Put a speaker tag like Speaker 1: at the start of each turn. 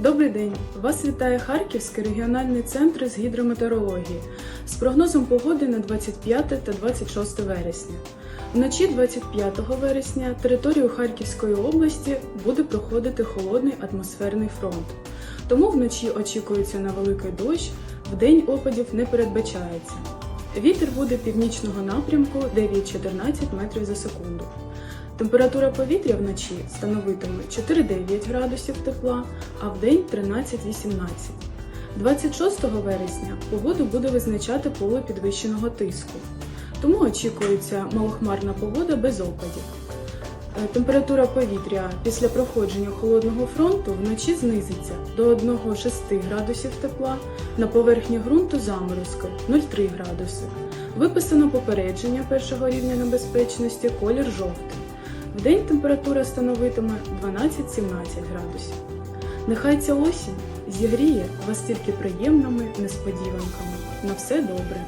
Speaker 1: Добрий день! Вас вітає Харківський регіональний центр з гідрометеорології з прогнозом погоди на 25 та 26 вересня. Вночі 25 вересня територію Харківської області буде проходити холодний атмосферний фронт. Тому вночі очікується на великий дощ, вдень опадів не передбачається. Вітер буде північного напрямку 9-14 метрів за секунду. Температура повітря вночі становитиме 4-9 градусів тепла, а вдень 13-18. 26 вересня погоду буде визначати поле підвищеного тиску, тому очікується малохмарна погода без опадів. Е, Температура повітря після проходження холодного фронту вночі знизиться до 1-6 градусів тепла, на поверхні ґрунту заморозки 0,3 градуси. Виписано попередження першого рівня небезпечності колір жовтий. Вдень температура становитиме 12-17 градусів. Нехай ця осінь зігріє вас тільки приємними несподіванками. На все добре!